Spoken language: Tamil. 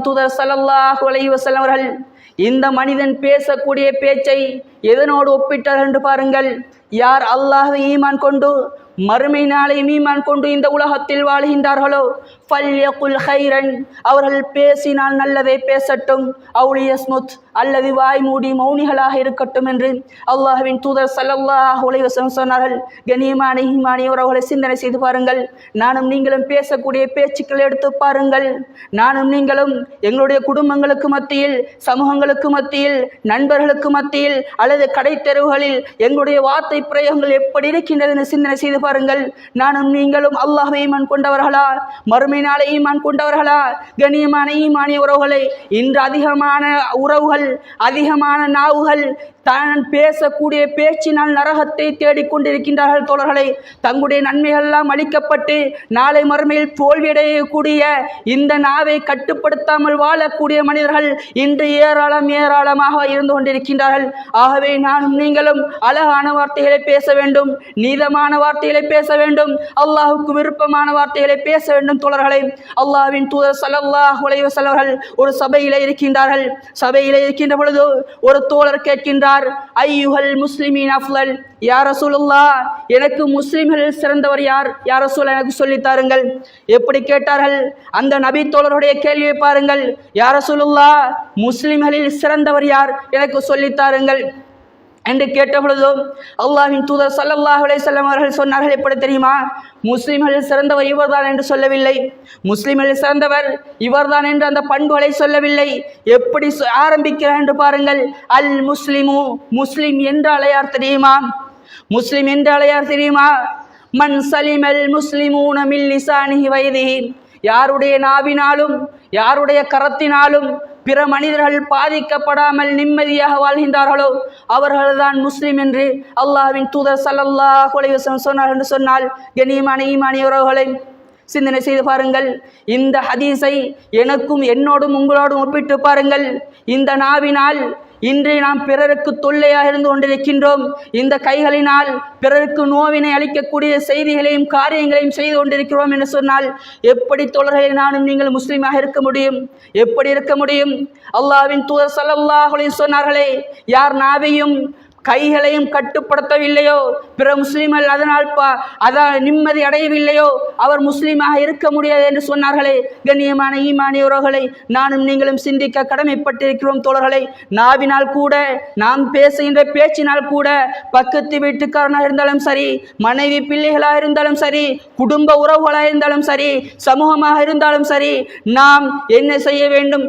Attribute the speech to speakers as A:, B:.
A: அல்லாஹ்வின் தூதர் ஸல்லல்லாஹு அலைஹி வஸல்லம் அவர்கள் இந்த மனிதன் பேசக்கூடிய பேச்சை எதனோடு ஒப்பிட்டார் என்று பாருங்கள். யார் அல்லாஹ் ஈமான் கொண்டு மறுமை நாளை மீமான் கொண்டு இந்த உலகத்தில் வாழ்கின்றார்களோ? ஃபல்யகுல் ஹைரன் அவர்கள் பேசினால் நல்லதை பேசட்டும். அவுலியஸ்முத் அல்லது வாய் மூடி மௌனிகளாக இருக்கட்டும் என்று அல்லாஹ்வின் தூதர் ஸல்லல்லாஹு உலைவசம் சொன்னார்கள். கனியமான ஈமானி அவர்களை சிந்தனை செய்து பாருங்கள். நானும் நீங்களும் பேசக்கூடிய பேச்சுக்களை எடுத்து பாருங்கள். நானும் நீங்களும் எங்களுடைய குடும்பங்களுக்கு மத்தியில் சமூக சமூகங்களுக்கு மத்தியில் நண்பர்களுக்கு மத்தியில் அல்லது கடை தெருவுகளில் எங்களுடைய வார்த்தை பிரயோகங்கள் எப்படி இருக்கின்றது என்று சிந்தனை செய்து பாருங்கள். நானும் நீங்களும் அல்லாஹை ஈமான் கொண்டவர்களா? மறுமை நாளை ஈமான் கொண்டவர்களா? கண்ணியமான ஈமானிய உறவுகளை இன்று அதிகமான உறவுகள் அதிகமான நாவுகள் தான் பேசக்கூடிய பேச்சினால் நரகத்தை தேடிக்கொண்டிருக்கின்றார்கள் தோழர்களை. தங்களுடைய நன்மைகள் எல்லாம் அளிக்கப்பட்டு நாளை மறுமையில் தோல்வியடையக்கூடிய இந்த நாவை கட்டுப்படுத்தாமல் வாழக்கூடிய மனிதர்கள் இன்று ஏராளம் ஏராளமாக இருந்து கொண்டிருக்கின்றார்கள். ஆகவே நானும் நீங்களும் அழகான வார்த்தைகளை பேச வேண்டும் நீதமான வார்த்தைகளை பேச வேண்டும் அல்லாஹுக்கு விருப்பமான வார்த்தைகளை பேச வேண்டும் தோழர்களை. அல்லாஹ்வின் தூதர் சலல்லாஹ் அலைஹி செலவர்கள் ஒரு சபையில் இருக்கின்றார்கள். சபையில் இருக்கின்ற பொழுது ஒரு தோழர் கேட்கின்றார் கேட்டார் ஐயுகல் முஸ்லிமின் அஃலல் யார் ரசூலுல்லா எனக்கு முஸ்லிம்கள் சிறந்தவர் யார்? யார் ரசூல் எனக்கு சொல்லித்தாருங்கள் எப்படி கேட்டார்கள்? அந்த நபி தோழருடைய கேள்வியை பாருங்கள். யார் ரசூலுல்லா முஸ்லிம்களில் சிறந்தவர் யார்? எனக்கு சொல்லித்தாருங்கள் என்று கேட்ட பொழுதும் அல்லாஹின் தூதர் ஸல்லல்லாஹு அலைஹி அவர்கள் சொன்னார்கள் எப்படி தெரியுமா? முஸ்லிம்களில் சிறந்தவர் இவர்தான் என்று சொல்லவில்லை. முஸ்லிம்களில் சிறந்தவர் இவர்தான் என்று அந்த பண்புகளை சொல்லவில்லை. எப்படி சொ- ஆரம்பிக்கிறார் என்று பாருங்கள். அல் முஸ்லிமு முஸ்லிம் என்றால் யார் தெரியுமா? முஸ்லிம் என்றால் யார் தெரியுமா? மன் சலிமல் முஸ்லிமூன மில்லிசானி லிசானிஹி யாருடைய நாவினாலும் யாருடைய கரத்தினாலும் பிற மனிதர்கள் பாதிக்கப்படாமல் நிம்மதியாக வாழ்கின்றார்களோ அவர்கள்தான் முஸ்லீம் என்று அல்லாஹ்வின் தூதர் ஸல்லல்லாஹு அலைஹி சொன்னார் என்று சொன்னால் கனியமான ஈமானிய உறவுகளை சிந்தனை செய்து பாருங்கள். இந்த ஹதீஸை எனக்கும் என்னோடும் உங்களோடும் ஒப்பிட்டு பாருங்கள். இந்த நாவினால் இன்று நாம் பிறருக்கு தொல்லையாக இருந்து கொண்டிருக்கின்றோம். இந்த கைகளினால் பிறருக்கு நோவினை அளிக்கக்கூடிய செய்திகளையும் காரியங்களையும் செய்து கொண்டிருக்கிறோம் என்று சொன்னால் எப்படி தோழர்களை நானும் நீங்கள் முஸ்லீமாக இருக்க முடியும்? எப்படி இருக்க முடியும்? அல்லாவின் தூதர் ஸல்லல்லாஹு சொன்னார்களே யார் நாவையும் கைகளையும் கட்டுப்படுத்தவில்லையோ? பிற முஸ்லீம்கள் அதனால் அதான் நிம்மதி அடையவில்லையோ? அவர் முஸ்லீமாக இருக்க முடியாது என்று சொன்னார்களே. கண்ணியமான ஈமானியவர்களை நானும் நீங்களும் சிந்திக்க கடமைப்பட்டிருக்கிறோம் தோழர்களை. நாவினால் கூட நாம் பேசுகின்ற பேச்சினால் கூட பக்கத்து வீட்டுக்காரனாக இருந்தாலும் சரி மனைவி பிள்ளைகளாக இருந்தாலும் சரி குடும்ப உறவுகளாக இருந்தாலும் சரி சமூகமாக இருந்தாலும் சரி நாம் என்ன செய்ய வேண்டும்?